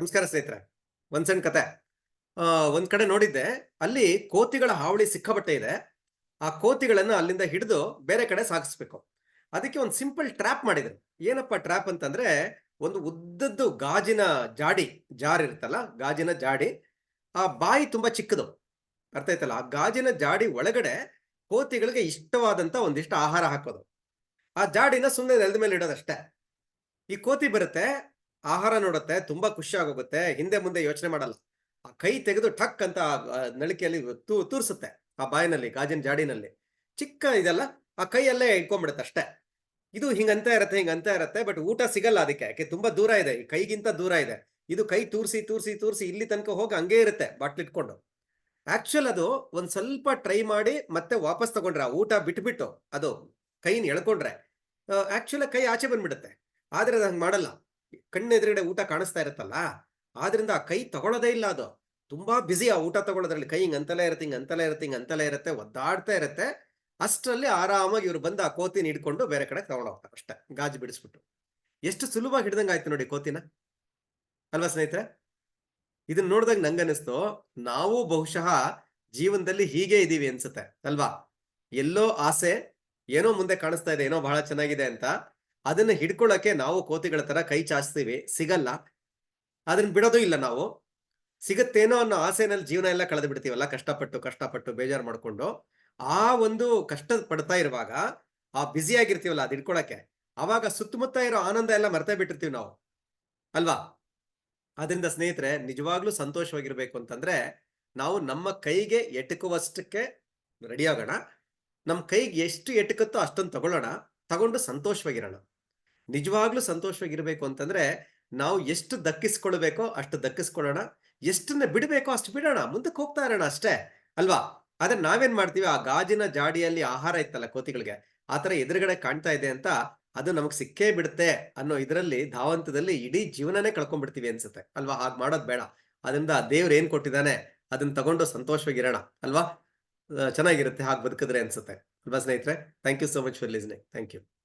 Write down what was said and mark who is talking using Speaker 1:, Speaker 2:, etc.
Speaker 1: ನಮಸ್ಕಾರ ಸ್ನೇಹಿತರೆ ಒಂದ್ ಸಣ್ಣ ಕತೆ ಒಂದು ಕಡೆ ನೋಡಿದ್ದೆ, ಅಲ್ಲಿ ಕೋತಿಗಳ ಹಾವಳಿ ಸಿಕ್ಕಾಪಟ್ಟೆ ಇದೆ. ಆ ಕೋತಿಗಳನ್ನ ಅಲ್ಲಿಂದ ಹಿಡಿದು ಬೇರೆ ಕಡೆ ಸಾಗಿಸ್ಬೇಕು. ಅದಕ್ಕೆ ಒಂದು ಸಿಂಪಲ್ ಟ್ರ್ಯಾಪ್ ಮಾಡಿದ್ರು. ಏನಪ್ಪ ಟ್ರ್ಯಾಪ್ ಅಂತಂದ್ರೆ, ಒಂದು ಉದ್ದದ್ದು ಗಾಜಿನ ಜಾಡಿ, ಜಾರ್ ಇರುತ್ತಲ್ಲ, ಗಾಜಿನ ಜಾಡಿ, ಆ ಬಾಯಿ ತುಂಬಾ ಚಿಕ್ಕದು. ಅರ್ಥ ಆಯ್ತಲ್ಲ? ಆ ಗಾಜಿನ ಜಾಡಿ ಒಳಗಡೆ ಕೋತಿಗಳಿಗೆ ಇಷ್ಟವಾದಂತ ಒಂದಿಷ್ಟು ಆಹಾರ ಹಾಕೋದು. ಆ ಜಾಡಿನ ಸುಮ್ಮನೆ ನೆಲದ ಮೇಲೆ ಇಡೋದಷ್ಟೇ. ಈ ಕೋತಿ ಬರುತ್ತೆ ಆಹಾರ ನೋಡುತ್ತೆ, ತುಂಬಾ ಖುಷಿ ಆಗೋಗುತ್ತೆ, ಹಿಂದೆ ಮುಂದೆ ಯೋಚನೆ ಮಾಡಲ್ಲ. ಆ ಕೈ ತೆಗೆದು ಠಕ್ ಅಂತ ನಳಿಕೆಯಲ್ಲಿ ತೂರ್ಸುತ್ತೆ, ಆ ಬಾಯಿನಲ್ಲಿ, ಗಾಜಿನ ಜಾಡಿನಲ್ಲಿ. ಚಿಕ್ಕ ಇದೆಲ್ಲ, ಆ ಕೈಯಲ್ಲೇ ಇಟ್ಕೊಂಡ್ಬಿಡುತ್ತೆ ಅಷ್ಟೇ. ಇದು ಹಿಂಗಂತ ಇರತ್ತೆ ಹಿಂಗಂತ ಇರತ್ತೆ, ಬಟ್ ಊಟ ಸಿಗಲ್ಲ ಅದಕ್ಕೆ, ಯಾಕೆ ತುಂಬಾ ದೂರ ಇದೆ, ಈ ಕೈಗಿಂತ ದೂರ ಇದೆ. ಇದು ಕೈ ತೂರಿಸಿ ತೂರಿಸಿ ತೂರಿಸಿ ಇಲ್ಲಿ ತನಕ ಹೋಗಿ ಹಂಗೆ ಇರುತ್ತೆ ಬಾಟ್ಲ್ ಇಟ್ಕೊಂಡು. ಆಕ್ಚುಲ್ ಅದು ಒಂದ್ ಸ್ವಲ್ಪ ಟ್ರೈ ಮಾಡಿ ಮತ್ತೆ ವಾಪಸ್ ತಗೊಂಡ್ರೆ, ಆ ಊಟ ಬಿಟ್ಬಿಟ್ಟು ಅದು ಕೈನ ಎಳ್ಕೊಂಡ್ರೆ ಆಕ್ಚುಲ್ ಕೈ ಆಚೆ ಬಂದ್ಬಿಡುತ್ತೆ. ಆದ್ರೆ ಅದು ಹಂಗೆ ಮಾಡಲ್ಲ. ಕಣ್ಣೆದುರುಗಡೆ ಊಟ ಕಾಣಿಸ್ತಾ ಇರುತ್ತಲ್ಲ, ಆದ್ರಿಂದ ಆ ಕೈ ತಗೊಳ್ಳೋದೇ ಇಲ್ಲ ಅದು. ತುಂಬಾ ಬ್ಯುಸಿ ಆ ಊಟ ತಗೊಳ್ಳೋದ್ರಲ್ಲಿ. ಕೈ ಹಿಂಗ್ ಅಂತಲೇ ಇರುತ್ತೆ, ಹಿಂಗ್ ಅಂತಲೇ ಇರುತ್ತೆ, ಹಿಂಗ್ ಅಂತಲೇ ಇರುತ್ತೆ, ಒದ್ದಾಡ್ತಾ ಇರುತ್ತೆ. ಅಷ್ಟರಲ್ಲಿ ಆರಾಮಾಗಿ ಇವ್ರು ಬಂದು ಆ ಕೋತಿನ ಹಿಡ್ಕೊಂಡು ಬೇರೆ ಕಡೆ ತಗೊಂಡು ಹೋಗ್ತಾರೆ ಅಷ್ಟೇ, ಗಾಜು ಬಿಡಿಸ್ಬಿಟ್ಟು. ಎಷ್ಟು ಸುಲಭವಾಗಿ ಹಿಡ್ದಂಗ್ ಆಯ್ತು ನೋಡಿ ಕೋತಿನ. ಅಲ್ವಾ ಸ್ನೇಹಿತರೆ? ಇದನ್ನ ನೋಡಿದಾಗ ನಂಗನ್ನಿಸ್ತು, ನಾವು ಬಹುಶಃ ಜೀವನದಲ್ಲಿ ಹೀಗೆ ಇದೀವಿ ಅನ್ಸುತ್ತೆ, ಅಲ್ವಾ? ಎಲ್ಲೋ ಆಸೆ, ಏನೋ ಮುಂದೆ ಕಾಣಿಸ್ತಾ ಇದೆ, ಏನೋ ಬಹಳ ಚೆನ್ನಾಗಿದೆ ಅಂತ. ಅದನ್ನ ಹಿಡ್ಕೊಳ್ಳಕ್ಕೆ ನಾವು ಕೋತಿಗಳ ತರ ಕೈ ಚಾಚ್ತೀವಿ, ಸಿಗಲ್ಲ. ಅದನ್ನ ಬಿಡೋದು ಇಲ್ಲ ನಾವು. ಸಿಗತ್ತೇನೋ ಅನ್ನೋ ಆಸೆನಲ್ಲಿ ಜೀವನ ಎಲ್ಲ ಕಳೆದು ಬಿಡ್ತೀವಲ್ಲ, ಕಷ್ಟಪಟ್ಟು ಕಷ್ಟಪಟ್ಟು, ಬೇಜಾರು ಮಾಡಿಕೊಂಡು. ಆ ಒಂದು ಕಷ್ಟ ಪಡ್ತಾ ಇರುವಾಗ, ಆ ಬ್ಯುಸಿ ಆಗಿರ್ತೀವಲ್ಲ ಅದ್ ಹಿಡ್ಕೊಳಕ್ಕೆ ಅವಾಗ ಸುತ್ತಮುತ್ತ ಇರೋ ಆನಂದ ಎಲ್ಲ ಮರ್ತೇ ಬಿಟ್ಟಿರ್ತೀವಿ ನಾವು. ಅಲ್ವಾ? ಅದರಿಂದ ಸ್ನೇಹಿತರೆ, ನಿಜವಾಗ್ಲೂ ಸಂತೋಷವಾಗಿರ್ಬೇಕು ಅಂತಂದ್ರೆ, ನಾವು ನಮ್ಮ ಕೈಗೆ ಎಟುಕುವಷ್ಟಕ್ಕೆ ರೆಡಿ ಆಗೋಣ. ನಮ್ಮ ಕೈಗೆ ಎಷ್ಟು ಎಟುಕುತ್ತೋ ಅಷ್ಟೊಂದು ತಗೊಳ್ಳೋಣ. ತಗೊಂಡು ಸಂತೋಷವಾಗಿರೋಣ. ನಿಜವಾಗ್ಲೂ ಸಂತೋಷವಾಗಿರ್ಬೇಕು ಅಂತಂದ್ರೆ ನಾವು ಎಷ್ಟು ದಕ್ಕಿಸ್ಕೊಳ್ಬೇಕೋ ಅಷ್ಟು ದಕ್ಕಿಸ್ಕೊಳ್ಳೋಣ, ಎಷ್ಟನ್ನ ಬಿಡಬೇಕೋ ಅಷ್ಟು ಬಿಡೋಣ, ಮುಂದಕ್ಕೆ ಹೋಗ್ತಾ ಇರೋಣ ಅಷ್ಟೇ, ಅಲ್ವಾ? ಆದ್ರೆ ನಾವೇನ್ ಮಾಡ್ತೀವಿ? ಆ ಗಾಜಿನ ಜಾಡಿಯಲ್ಲಿ ಆಹಾರ ಇತ್ತಲ್ಲ ಕೋತಿಗಳಿಗೆ ಆತರ ಎದುರುಗಡೆ ಕಾಣ್ತಾ ಇದೆ ಅಂತ ಅದು ನಮಗ್ ಸಿಕ್ಕೇ ಬಿಡುತ್ತೆ ಅನ್ನೋ ಇದರಲ್ಲಿ, ಧಾವಂತದಲ್ಲಿ ಇಡೀ ಜೀವನನೇ ಕಳ್ಕೊಂಡ್ಬಿಡ್ತೀವಿ ಅನ್ಸುತ್ತೆ, ಅಲ್ವಾ? ಹಾಗೆ ಮಾಡೋದ್ ಬೇಡ. ಅದರಿಂದ ದೇವ್ರು ಏನ್ ಕೊಟ್ಟಿದ್ದಾನೆ ಅದನ್ನ ತಗೊಂಡು ಸಂತೋಷವಾಗಿರೋಣ, ಅಲ್ವಾ? ಚೆನ್ನಾಗಿರುತ್ತೆ ಹಾಗೆ ಬದುಕಿದ್ರೆ ಅನ್ಸುತ್ತೆ, ಅಲ್ವಾ ಸ್ನೇಹಿತರೆ? Thank you so much for listening thank you